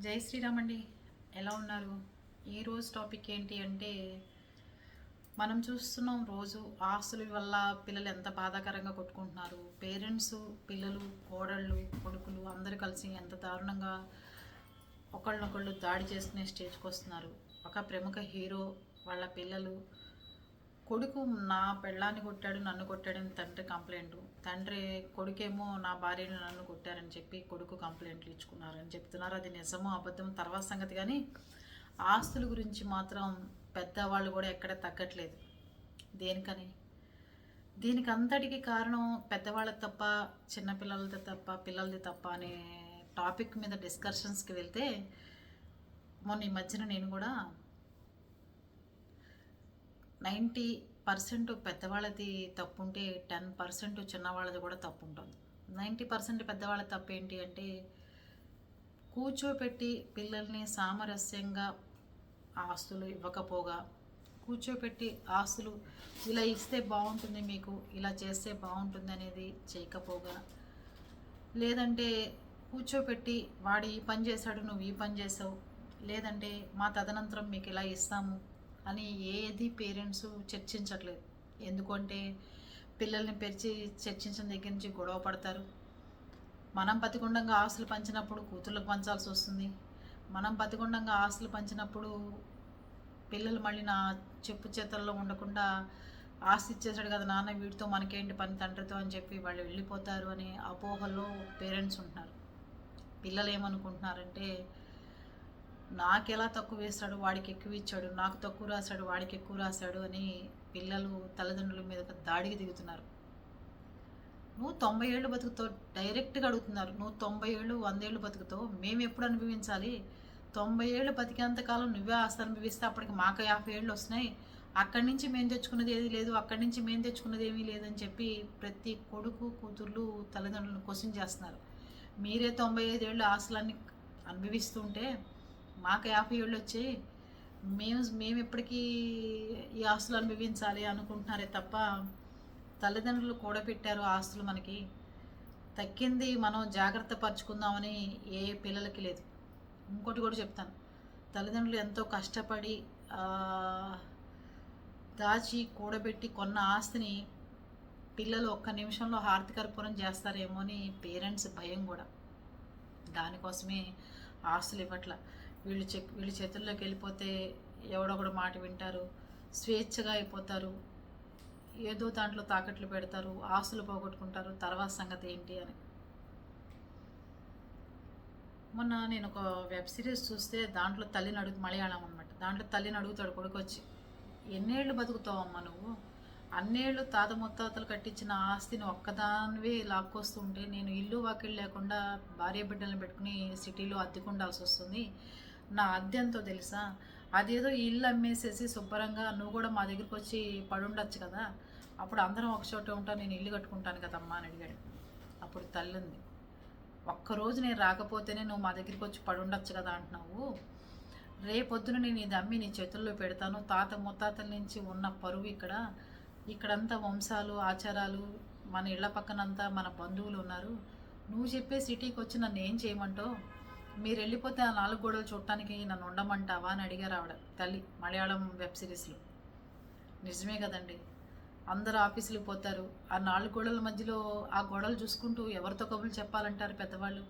జై శ్రీరామ్ అండి ఎలా ఉన్నారు? ఈరోజు టాపిక్ ఏంటి అంటే మనం చూస్తున్నాం రోజు ఆస్తుల వల్ల పిల్లలు ఎంత బాధాకరంగా కొట్టుకుంటున్నారు. పేరెంట్స్ పిల్లలు కోడళ్ళు కొడుకులు అందరూ కలిసి ఎంత దారుణంగా ఒకళ్ళనొకళ్ళు దాడి చేసుకునే స్టేజ్కి వస్తున్నారు. ఒక ప్రముఖ హీరో వాళ్ళ పిల్లలు కొడుకు నా పెళ్ళాన్ని కొట్టాడు నన్ను కొట్టాడని తండ్రి కంప్లైంట్. తండ్రి కొడుకేమో నా భార్యను నన్ను కొట్టారని చెప్పి కొడుకు కంప్లైంట్లు ఇచ్చుకున్నారని చెప్తున్నారు. అది నిజమో అబద్ధం తర్వాత సంగతి. కానీ ఆస్తుల గురించి మాత్రం పెద్దవాళ్ళు కూడా ఎక్కడ తగ్గట్లేదు. దేనికని? దీనికి అంతటికి కారణం పెద్దవాళ్ళది తప్ప చిన్నపిల్లలది తప్ప పిల్లలది తప్ప అనే టాపిక్ మీద డిస్కషన్స్కి వెళ్తే మొన్న ఈ మధ్యన నేను కూడా నైంటీ పర్సెంట్ పెద్దవాళ్ళది తప్పు ఉంటే టెన్ పర్సెంట్ చిన్నవాళ్ళది కూడా తప్పు ఉంటుంది నైంటీ పర్సెంట్ పెద్దవాళ్ళ తప్పు ఏంటి అంటే కూర్చోపెట్టి పిల్లల్ని సామరస్యంగా ఆస్తులు ఇవ్వకపోగా కూర్చోపెట్టి ఆస్తులు ఇలా ఇస్తే బాగుంటుంది మీకు ఇలా చేస్తే బాగుంటుంది అనేది చేయకపోగా లేదంటే కూర్చోపెట్టి వాడు ఈ పని చేశాడు నువ్వు ఈ పని చేసావు లేదంటే మా తదనంతరం మీకు ఇలా ఇస్తాము అని ఏది పేరెంట్స్ చర్చించట్లేదు. ఎందుకంటే పిల్లల్ని పెరిచి చర్చించిన దగ్గర నుంచి గొడవ పడతారు. మనం బతికుండంగా ఆస్తులు పంచినప్పుడు కూతుర్లకు పంచాల్సి వస్తుంది. మనం బతికుండంగా ఆస్తులు పంచినప్పుడు పిల్లలు మళ్ళీ నా చెప్పు చేతల్లో ఉండకుండా ఆస్తి ఇచ్చేసాడు కదా నాన్న వీటితో మనకేంటి పని తండ్రితో అని చెప్పి వాళ్ళు వెళ్ళిపోతారు అనే అపోహల్లో పేరెంట్స్ ఉంటున్నారు. పిల్లలు ఏమనుకుంటున్నారంటే నాకు ఎలా తక్కువ వేస్తాడు వాడికి ఎక్కువ ఇచ్చాడు నాకు తక్కువ రాశాడు వాడికి ఎక్కువ రాశాడు అని పిల్లలు తల్లిదండ్రుల మీద దాడికి దిగుతున్నారు. నువ్వు తొంభై ఏళ్ళు బతుకుతావు డైరెక్ట్గా అడుగుతున్నారు. నువ్వు తొంభై ఏళ్ళు వందేళ్ళు బతుకుతావు మేము ఎప్పుడు అనుభవించాలి? తొంభై ఏళ్ళు బతికేంతకాలం నువ్వే ఆస్తి అనుభవిస్తే అప్పటికి మాకు యాభై ఏళ్ళు వస్తున్నాయి. అక్కడి నుంచి మేము తెచ్చుకున్నది ఏది లేదు అక్కడి నుంచి మేము తెచ్చుకున్నది ఏమీ లేదని చెప్పి ప్రతి కొడుకు కూతుర్లు తల్లిదండ్రులను క్వశ్చన్ చేస్తున్నారు. మీరే తొంభై ఐదేళ్ళు ఆస్తులన్నీ అనుభవిస్తుంటే మాకు యాభై ఏళ్ళు వచ్చి మేము మేము ఎప్పటికీ ఈ ఆస్తులు అనుభవించాలి అనుకుంటున్నారే తప్ప తల్లిదండ్రులు కూడబెట్టారు ఆస్తులు మనకి. తక్కింది మనం జాగ్రత్త పరుచుకుందామని ఏ పిల్లలకి లేదు. ఇంకోటి కూడా చెప్తాను. తల్లిదండ్రులు ఎంతో కష్టపడి దాచి కూడబెట్టి కొన్న ఆస్తిని పిల్లలు ఒక్క నిమిషంలో హారతికర్పూరం చేస్తారేమో అని పేరెంట్స్ భయం కూడా. దానికోసమే ఆస్తులు ఇవ్వట్ల. వీళ్ళు చె వీళ్ళ చేతుల్లోకి వెళ్ళిపోతే ఎవడొకడు మాట వింటారు స్వేచ్ఛగా అయిపోతారు ఏదో దాంట్లో తాకట్లు పెడతారు ఆస్తులు పోగొట్టుకుంటారు తర్వాత సంగతి ఏంటి అని. మొన్న నేను ఒక వెబ్ సిరీస్ చూస్తే దాంట్లో తల్లిని అడుగు మలయాళం అనమాట దాంట్లో తల్లిని అడుగుతాడు కొడుకు వచ్చి ఎన్నేళ్ళు బతుకుతావమ్మా నువ్వు? అన్నేళ్ళు తాత ముత్తాతలు కట్టించిన ఆస్తిని ఒక్కదానివే లాక్కొస్తుంటే నేను ఇల్లు వాకిళ్ళు లేకుండా భార్య బిడ్డలను పెట్టుకుని సిటీలో అద్దెకుండాల్సి వస్తుంది. నా అద్దె ఎంతో తెలుసా? అదేదో ఇల్లు అమ్మేసేసి శుభ్రంగా నువ్వు కూడా మా దగ్గరికి వచ్చి పడుండొచ్చు కదా? అప్పుడు అందరం ఒక చోట ఉంటా నేను ఇల్లు కట్టుకుంటాను కదమ్మా అని అడిగాడు. అప్పుడు తల్లి ఉంది ఒక్కరోజు నేను రాకపోతేనే నువ్వు మా దగ్గరికి వచ్చి పడుండొచ్చు కదా అంటున్నావు? రేపొద్దున నేను ఇది అమ్మి నీ చేతుల్లో పెడతాను. తాత ముత్తాతల నుంచి ఉన్న పరువు ఇక్కడ. ఇక్కడంతా వంశాలు ఆచారాలు మన ఇళ్ళ పక్కనంతా మన బంధువులు ఉన్నారు. నువ్వు చెప్పే సిటీకి వచ్చి నన్ను ఏం చేయమంటావు? మీరు వెళ్ళిపోతే ఆ నాలుగు గోడలు చూడటానికి నన్ను ఉండమంటావా అని అడిగారు ఆవిడ తల్లి మలయాళం వెబ్ సిరీస్లో. నిజమే కదండి. అందరు ఆఫీసులకు పోతారు. ఆ నాలుగు గోడల మధ్యలో ఆ గోడలు చూసుకుంటూ ఎవరితో కబుర్లు చెప్పాలంటారు పెద్దవాళ్ళు?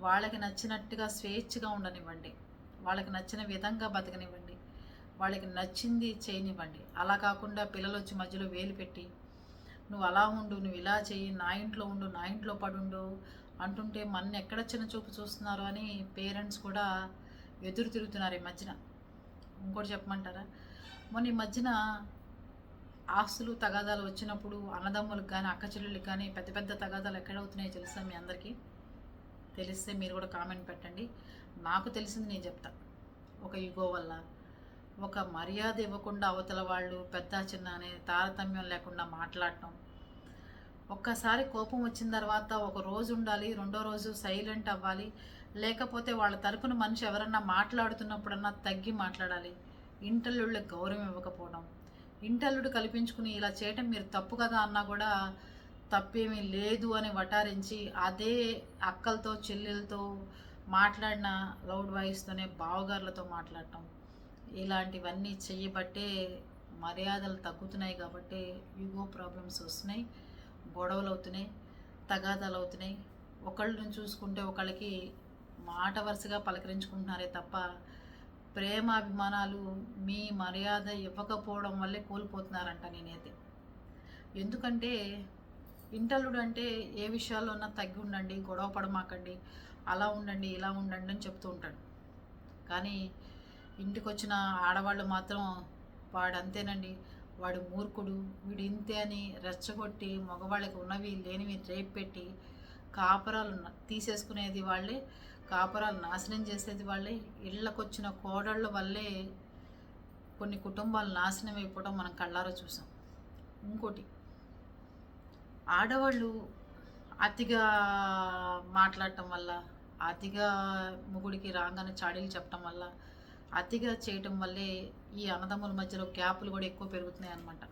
వాళ్ళకి నచ్చినట్టుగా స్వేచ్ఛగా ఉండనివ్వండి. వాళ్ళకి నచ్చిన విధంగా బతకనివ్వండి. వాళ్ళకి నచ్చింది చేయనివ్వండి. అలా కాకుండా పిల్లలు వచ్చి మధ్యలో వేలు పెట్టి నువ్వు అలా ఉండు నువ్వు ఇలా చెయ్యి నా ఇంట్లో ఉండు నా ఇంట్లో పడుండు అంటుంటే మన ఎక్కడ చిన్న చూపు చూస్తున్నారు? అని పేరెంట్స్ కూడా ఎదురు తిరుగుతున్నారు ఈ మధ్యన. ఇంకోటి చెప్పమంటారా? మొన్న ఈ మధ్యన ఆస్తులు తగాదాలు వచ్చినప్పుడు అన్నదమ్ములకు కానీ అక్క చెల్లెళ్ళకి కానీ పెద్ద పెద్ద తగాదాలు ఎక్కడ అవుతున్నాయో తెలుసా మీ అందరికీ? తెలిస్తే మీరు కూడా కామెంట్ పెట్టండి. నాకు తెలిసింది నేను చెప్తా. ఒక ఈగో వల్ల. ఒక మర్యాద ఇవ్వకుండా అవతల వాళ్ళు పెద్ద చిన్న అనే తారతమ్యం లేకుండా మాట్లాడటం ఒక్కసారి కోపం వచ్చిన తర్వాత ఒక రోజు ఉండాలి రెండో రోజు సైలెంట్ అవ్వాలి. లేకపోతే వాళ్ళ తరపున మనిషి ఎవరన్నా మాట్లాడుతున్నప్పుడన్నా తగ్గి మాట్లాడాలి. ఇంటల్లుళ్ళకి గౌరవం ఇవ్వకపోవడం. ఇంటల్లుడు కల్పించుకుని ఇలా చేయటం మీరు తప్పు కదా అన్నా కూడా తప్పేమీ లేదు అని వటారించి అదే అక్కలతో చెల్లెలతో మాట్లాడిన లౌడ్ వాయిస్తోనే బావగారులతో మాట్లాడటం. ఇలాంటివన్నీ చెయ్యబట్టే మర్యాదలు తగ్గుతున్నాయి కాబట్టి యుగో ప్రాబ్లమ్స్ వస్తున్నాయి. గొడవలు అవుతున్నాయి తగాదాలు అవుతున్నాయి ఒకళ్ళని చూసుకుంటే ఒకళ్ళకి మాట వరుసగా పలకరించుకుంటున్నారే తప్ప ప్రేమ అభిమానాలు మీ మర్యాద ఇవ్వకపోవడం వల్లే కోల్పోతున్నారంట నేనైతే. ఎందుకంటే ఇంటల్లుడు అంటే ఏ విషయాల్లో ఉన్నా తగ్గి ఉండండి గొడవ పడమాకండి అలా ఉండండి ఇలా ఉండండి అని చెప్తూ ఉంటాడు. కానీ ఇంటికి వచ్చిన ఆడవాళ్ళు మాత్రం వాడు అంతేనండి వాడు మూర్ఖుడు. వీడు ఇంతే అని రెచ్చగొట్టి మగవాళ్ళకి ఉన్నవి లేనివి రేపు పెట్టి కాపురాలు తీసేసుకునేది వాళ్ళే. కాపురాలు నాశనం చేసేది వాళ్ళే. ఇళ్ళకొచ్చిన కోడళ్ళ వల్లే కొన్ని కుటుంబాలు నాశనం అయిపోవడం మనం కళ్ళారా చూసాం. ఇంకోటి ఆడవాళ్ళు అతిగా మాట్లాడటం వల్ల అతిగా ముగుడికి రాగానే చాడీలు చెప్పడం వల్ల అతిగా చేయటం వల్లే ఈ అన్నదమ్ముల మధ్యలో గ్యాపులు కూడా ఎక్కువ పెరుగుతున్నాయి అనమాట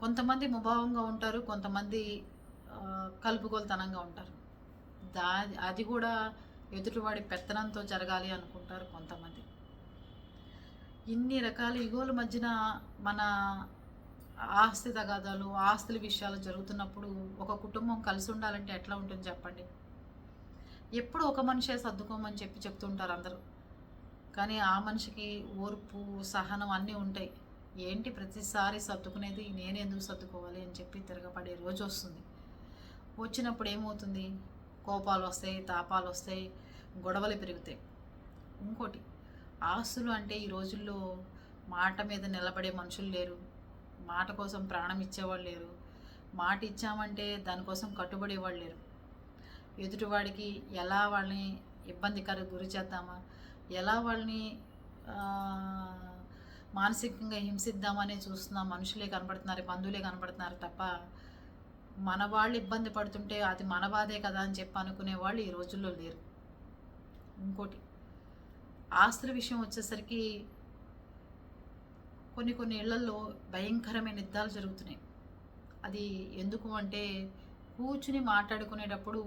కొంతమంది ముభావంగా ఉంటారు కొంతమంది ఆ, కలుపుగోలుతనంగా ఉంటారు. దా అది కూడా ఎదుటివాడి పెత్తనంతో జరగాలి అనుకుంటారు కొంతమంది. ఇన్ని రకాల ఇగోల మధ్యన మన ఆస్తి తగాదాలు ఆస్తుల విషయాలు జరుగుతున్నప్పుడు ఒక కుటుంబం కలిసి ఉండాలంటే ఎట్లా ఉంటుంది చెప్పండి? ఎప్పుడు ఒక మనిషే సర్దుకోమని చెప్పి చెప్తుంటారు అందరూ. కానీ ఆ మనిషికి ఓర్పు సహనం అన్నీ ఉంటాయి. ఏంటి ప్రతిసారి సర్దుకునేది? నేను ఎందుకు సర్దుకోవాలి అని చెప్పి తిరగబడే రోజు వస్తుంది. వచ్చినప్పుడు ఏమవుతుంది? కోపాలు వస్తాయి తాపాలు వస్తాయి గొడవలు పెరుగుతాయి. ఇంకోటి ఆస్తులు అంటే ఈ రోజుల్లో మాట మీద నిలబడే మనుషులు లేరు. మాట కోసం ప్రాణం ఇచ్చేవాళ్ళు లేరు. మాట ఇచ్చామంటే దానికోసం కట్టుబడేవాళ్ళు లేరు. ఎదుటివాడికి ఎలా వాళ్ళని ఇబ్బందికర గురి చేద్దామా? ఎలా వాళ్ళని మానసికంగా హింసిద్దామని చూస్తున్న మనుషులే కనపడుతున్నారు బంధువులే కనపడుతున్నారు తప్ప మన వాళ్ళు ఇబ్బంది పడుతుంటే అది మన బాధే కదా అని చెప్పి అనుకునే వాళ్ళు ఈ రోజుల్లో లేరు. ఇంకోటి ఆస్తుల విషయం వచ్చేసరికి కొన్ని కొన్ని ఇళ్ళలో భయంకరమైన యుద్ధాలు జరుగుతున్నాయి. అది ఎందుకు అంటే కూర్చుని మాట్లాడుకునేటప్పుడు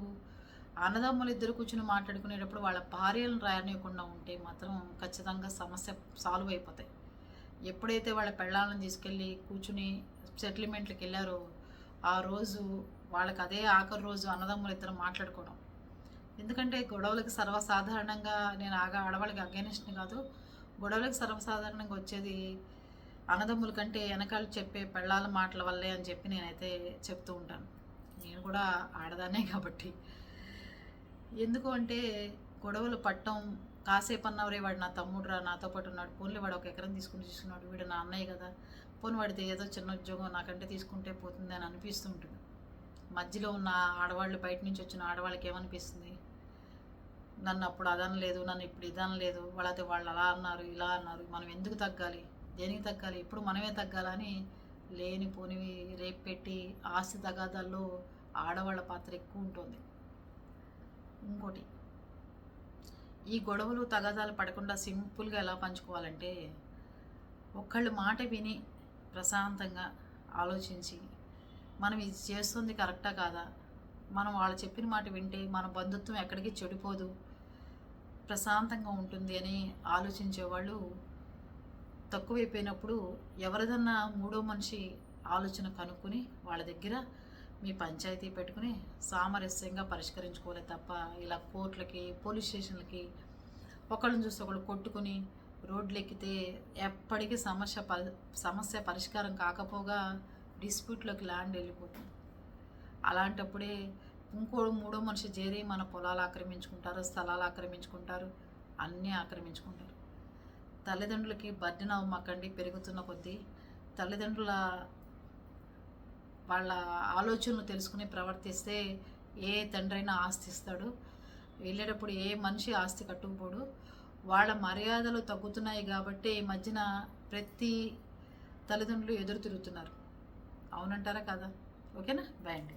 అన్నదమ్ములు ఇద్దరు కూర్చుని మాట్లాడుకునేటప్పుడు వాళ్ళ భార్యలను రాయనీయకుండా ఉంటే మాత్రం ఖచ్చితంగా సమస్య సాల్వ్ అయిపోతాయి. ఎప్పుడైతే వాళ్ళ పెళ్ళాలను తీసుకెళ్ళి కూర్చుని సెటిల్మెంట్లకు వెళ్ళారో ఆ రోజు వాళ్ళకి అదే ఆఖరి రోజు అన్నదమ్ములు ఇద్దరు మాట్లాడుకోవడం. ఎందుకంటే గొడవలకు సర్వసాధారణంగా నేను ఆగా ఆడవాళ్ళకి అగేనిస్ట్ని కాదు గొడవలకు సర్వసాధారణంగా వచ్చేది అన్నదమ్ముల కంటే వెనకాల చెప్పే పెళ్ళాల మాటల వల్లే అని చెప్పి నేనైతే చెప్తూ ఉంటాను. నేను కూడా ఆడదానే కాబట్టి. ఎందుకు అంటే గొడవలు పట్టం కాసేపు అన్నవరే వాడు నా తమ్ముడురా నాతో పాటు ఉన్నాడు పోన్లే వాడు ఒక ఎకరం తీసుకుని తీసుకున్నాడు వీడు నా అన్నయ్య కదా పోనీ వాడిది ఏదో చిన్న ఉద్యోగం నాకంటే తీసుకుంటే పోతుంది అని అనిపిస్తుంటుంది. మధ్యలో ఉన్న ఆడవాళ్ళు బయట నుంచి వచ్చిన ఆడవాళ్ళకి ఏమనిపిస్తుంది? నన్ను అప్పుడు అదనలేదు నన్ను ఇప్పుడు ఇదనలేదు వాళ్ళతో వాళ్ళు అలా అన్నారు ఇలా అన్నారు మనం ఎందుకు తగ్గాలి? దేనికి తగ్గాలి? ఇప్పుడు మనమే తగ్గాలని లేని పోనివి రేపు పెట్టి ఆస్తి తగాదాల్లో ఆడవాళ్ళ పాత్ర ఎక్కువ ఉంటుంది. ఇంకోటి. ఈ గొడవలు తగాదాలు పడకుండా సింపుల్గా ఎలా పంచుకోవాలంటే ఒక్కళ్ళు మాట విని ప్రశాంతంగా ఆలోచించి మనం ఇది చేస్తుంది కరెక్టా కాదా? మనం వాళ్ళు చెప్పిన మాట వింటే మన బంధుత్వం ఎక్కడికి చెడిపోదు. ప్రశాంతంగా ఉంటుంది అని ఆలోచించేవాళ్ళు తక్కువైపోయినప్పుడు ఎవరిదన్నా మూడో మనిషి ఆలోచన కనుక్కొని వాళ్ళ దగ్గర మీ పంచాయతీ పెట్టుకుని సామరస్యంగా పరిష్కరించుకోవాలి తప్ప ఇలా కోర్టులకి పోలీస్ స్టేషన్లకి ఒకళ్ళని చూసి ఒకళ్ళు కొట్టుకుని రోడ్లు ఎక్కితే ఎప్పటికీ సమస్య పరి సమస్య పరిష్కారం కాకపోగా డిస్ప్యూట్లోకి ల్యాండ్ వెళ్ళిపోతుంది. అలాంటప్పుడే ఇంకో మూడో మనిషి చేరి మన పొలాలు ఆక్రమించుకుంటారు స్థలాలు ఆక్రమించుకుంటారు అన్నీ ఆక్రమించుకుంటారు. తల్లిదండ్రులకి బర్డెన్ అవ్వమాకండి పెరుగుతున్న కొద్దీ తల్లిదండ్రుల వాళ్ళ ఆలోచనలు తెలుసుకుని ప్రవర్తిస్తే ఏ తండ్రైనా ఆస్తి ఇస్తాడు వెళ్ళేటప్పుడు ఏ మనిషి ఆస్తి కట్టుకుపోడు. వాళ్ళ మర్యాదలు తగ్గుతున్నాయి కాబట్టి ఈ మధ్యన ప్రతి తల్లిదండ్రులు ఎదురు తిరుగుతున్నారు. అవునంటారా కదా? ఓకేనా? బాయ్ అండి.